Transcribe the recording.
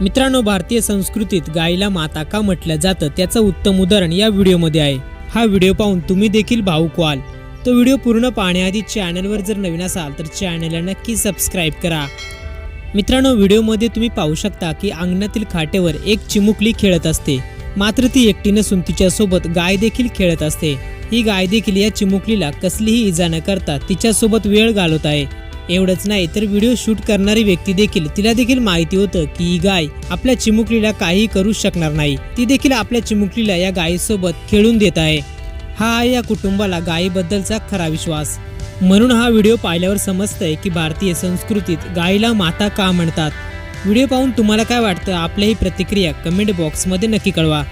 मित्रांनो भारतीय संस्कृतीत गायीला माता का म्हटलं जातं त्याचं उत्तम उदाहरण या व्हिडिओमध्ये आहे. हा व्हिडिओ पाहून तुम्ही देखील भाऊक व्हाल. तो व्हिडिओ पूर्ण पाहण्याआधी चॅनलवर जर नवीन असाल तर चॅनलला नक्की सबस्क्राईब करा. मित्रांनो व्हिडिओमध्ये तुम्ही पाहू शकता की अंगणातील खाटेवर एक चिमुकली खेळत असते. मात्र ती एकटी नसून तिच्यासोबत गाय देखील खेळत असते. ही गाय देखील या चिमुकलीला कसलीही इजा न करता तिच्यासोबत वेळ घालवत आहे. एवढंच नाही तर व्हिडिओ शूट करणारी व्यक्ती देखील तिला देखील माहिती होतं की ही गाय आपल्या चिमुकलीला काही करू शकणार नाही. ती देखील आपल्या चिमुकलीला या गायीसोबत खेळून देत आहे. हा आहे या कुटुंबाला गायीबद्दलचा खरा विश्वास. म्हणून हा व्हिडिओ पाहिल्यावर समजतंय की भारतीय संस्कृतीत गायीला माता का म्हणतात? व्हिडिओ पाहून तुम्हाला काय वाटतं? आपल्याही प्रतिक्रिया कमेंट बॉक्समध्ये नक्की कळवा.